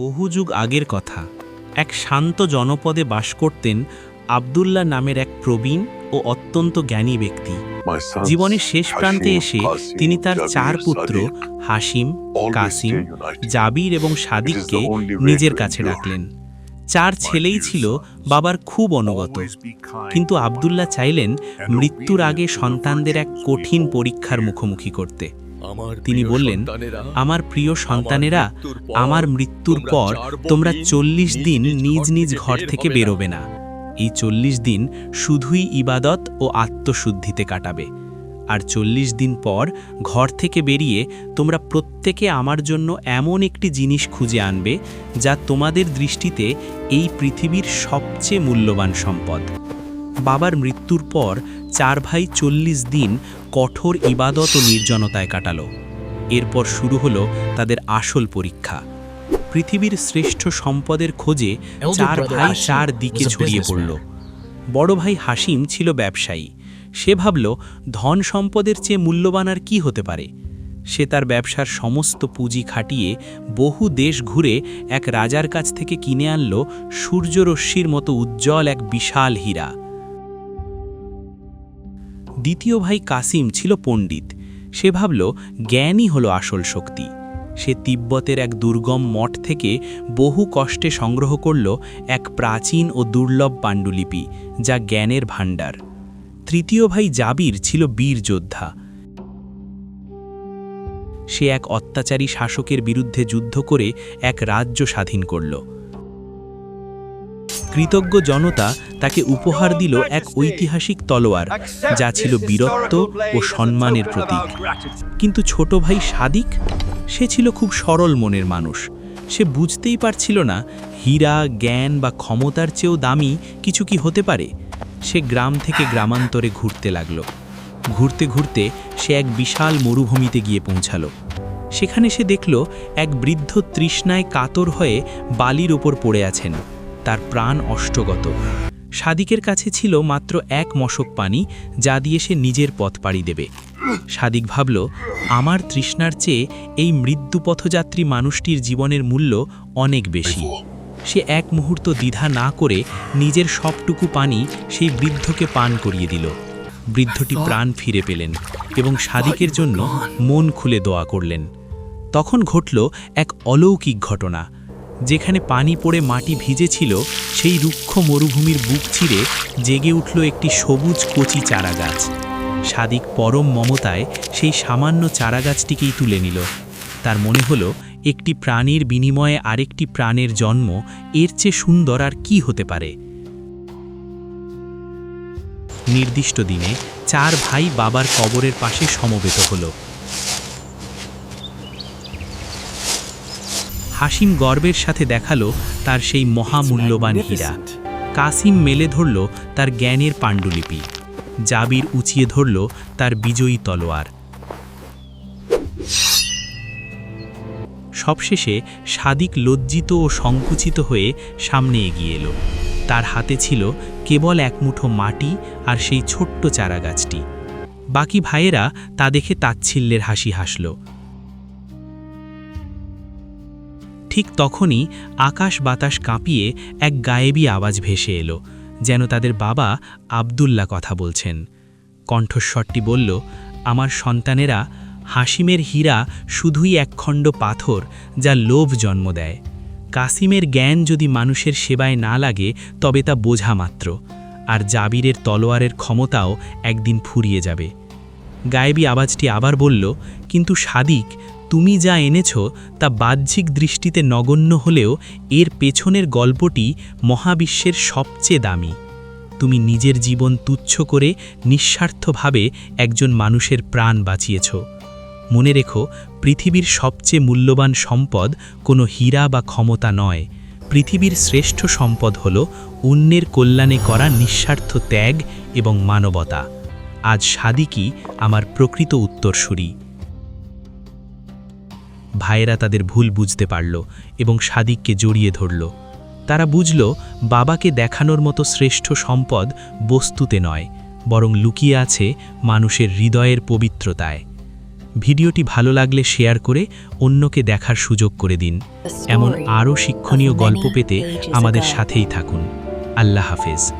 বহু যুগ আগের কথা। এক শান্ত জনপদে বাস করতেন আবদুল্লাহ নামের এক প্রবীণ ও অত্যন্ত জ্ঞানী ব্যক্তি। জীবনের শেষ প্রান্তে এসে তিনি তার চার পুত্র হাসিম কাসিম জাবির এবং সাদিককে নিজের কাছে ডাকলেন চার ছেলেই ছিল বাবার খুব অনুগত। কিন্তু আবদুল্লাহ চাইলেন মৃত্যুর আগে সন্তানদের এক কঠিন পরীক্ষার মুখোমুখি করতে। তিনি বললেন আমার প্রিয় সন্তানেরা আমার মৃত্যুর পর তোমরা চল্লিশ দিন নিজ নিজ ঘর থেকে বেরোবে না। এই চল্লিশ দিন শুধুই ইবাদত ও আত্মশুদ্ধিতে কাটাবে। আর চল্লিশ দিন পর ঘর থেকে বেরিয়ে তোমরা প্রত্যেকে আমার জন্য এমন একটি জিনিস খুঁজে আনবে যা তোমাদের দৃষ্টিতে এই পৃথিবীর সবচেয়ে মূল্যবান সম্পদ। বাবার মৃত্যুর পর চার ভাই চল্লিশ দিন কঠোর ইবাদত ও নির্জনতায় কাটালো। এরপর শুরু হলো তাদের আসল পরীক্ষা। পৃথিবীর শ্রেষ্ঠ সম্পদের খোঁজে চার ভাই চার দিকে ছড়িয়ে পড়ল। বড় ভাই হাসিম ছিল ব্যবসায়ী। সে ভাবল ধন সম্পদের চেয়ে মূল্যবান আর কি হতে পারে? সে তার ব্যবসার সমস্ত পুঁজি খাটিয়ে বহু দেশ ঘুরে এক রাজার কাছ থেকে কিনে আনল সূর্যরশ্মির মতো উজ্জ্বল এক বিশাল হীরা। দ্বিতীয় ভাই কাসিম ছিল পণ্ডিত। সে ভাবল, জ্ঞানই হলো আসল শক্তি। সে তিব্বতের এক দুর্গম মঠ থেকে বহু কষ্টে সংগ্রহ করল এক প্রাচীন ও দুর্লভ পাণ্ডুলিপি, যা জ্ঞানের ভাণ্ডার। তৃতীয় ভাই জাবির ছিল বীর যোদ্ধা। সে এক অত্যাচারী শাসকের বিরুদ্ধে যুদ্ধ করে এক রাজ্য স্বাধীন করল। কৃতজ্ঞ জনতা তাকে উপহার দিল এক ঐতিহাসিক তলোয়ার, যা ছিল বীরত্ব ও সম্মানের প্রতীক। কিন্তু ছোট ভাই সাদিক? সে ছিল খুব সরল মনের মানুষ। সে বুঝতেই পারছিল না, হীরা, জ্ঞান বা ক্ষমতার চেয়েও দামি কিছু কি হতে পারে। সে গ্রাম থেকে গ্রামান্তরে ঘুরতে লাগল। ঘুরতে ঘুরতে সে এক বিশাল মরুভূমিতে গিয়ে পৌঁছালো। সেখানে সে দেখল এক বৃদ্ধ তৃষ্ণায় কাতর হয়ে বালির ওপর পড়ে আছেন। তার প্রাণ অষ্টগত। সাদিকের কাছে ছিল মাত্র এক মশক পানি, যা দিয়ে সে নিজের পথ পাড়ি দেবে। সাদিক ভাবল, আমার তৃষ্ণার চেয়ে এই মৃত্যু পথযাত্রী মানুষটির জীবনের মূল্য অনেক বেশি। সে এক মুহূর্ত দ্বিধা না করে নিজের সবটুকু পানি সেই বৃদ্ধকে পান করিয়ে দিল। বৃদ্ধটি প্রাণ ফিরে পেলেন এবং সাদিকের জন্য মন খুলে দোয়া করলেন। তখন ঘটল এক অলৌকিক ঘটনা। যেখানে পানি পড়ে মাটি ভিজেছিল, সেই রুক্ষ মরুভূমির বুক চিরে জেগে উঠল একটি সবুজ কচি চারাগাছ। সাদিক পরম মমতায় সেই সামান্য চারাগাছটিকেই তুলে নিল। তার মনে হলো, একটি প্রাণীর বিনিময়ে আরেকটি প্রাণের জন্ম এর চেয়ে সুন্দর আর কি হতে পারে। নির্দিষ্ট দিনে চার ভাই বাবার কবরের পাশে সমবেত হল। হাসিম গর্বের সাথে দেখাল তার সেই মহামূল্যবান হীরা। কাসিম মেলে ধরল তার জ্ঞানের পাণ্ডুলিপি। জাবির উঁচিয়ে ধরল তার বিজয়ী তলোয়ার। সবশেষে সাদিক লজ্জিত ও সংকুচিত হয়ে সামনে এগিয়ে এলো। তার হাতে ছিল কেবল এক মুঠো মাটি আর সেই ছোট্ট চারাগাছটি। বাকি ভাইয়েরা তা দেখে তাচ্ছিল্যের হাসি হাসল। ঠিক তখনই আকাশ বাতাস কাঁপিয়ে এক গায়েবী আওয়াজ ভেসে এলো, যেন তাদের বাবা আবদুল্লা কথা বলছেন। কণ্ঠস্বরটি বলল, আমার সন্তানেরা, হাসিমের হীরা শুধুই একখণ্ড পাথর যা লোভ জন্ম দেয়। কাসিমের জ্ঞান যদি মানুষের সেবায় না লাগে, তবে তা বোঝা মাত্র, আর জাবিরের তলোয়ারের ক্ষমতাও একদিন ফুরিয়ে যাবে। গায়েবী আওয়াজটি আবার বলল, কিন্তু সাদিক, তুমি যা এনেছ তা বাহ্যিক দৃষ্টিতে নগণ্য হলেও এর পেছনের গল্পটি মহাবিশ্বের সবচেয়ে দামি। তুমি নিজের জীবন তুচ্ছ করে নিঃস্বার্থভাবে একজন মানুষের প্রাণ বাঁচিয়েছ। মনে রেখো, পৃথিবীর সবচেয়ে মূল্যবান সম্পদ কোনো হীরা বা ক্ষমতা নয়। পৃথিবীর শ্রেষ্ঠ সম্পদ হল অন্যের কল্যাণে করা নিঃস্বার্থ ত্যাগ এবং মানবতা। আজ সাদিকই আমার প্রকৃত উত্তরসূরি। ভাইয়েরা তাদের ভুল বুঝতে পারল এবং সাদিককে জড়িয়ে ধরল। তারা বুঝল বাবাকে দেখানোর মতো শ্রেষ্ঠ সম্পদ বস্তুতে নয় বরং লুকিয়ে আছে মানুষের হৃদয়ের পবিত্রতায়। ভিডিওটি ভালো লাগলে শেয়ার করে অন্যকে দেখার সুযোগ করে দিন। এমন আরও শিক্ষণীয় গল্প পেতে আমাদের সাথেই থাকুন। আল্লাহ হাফেজ।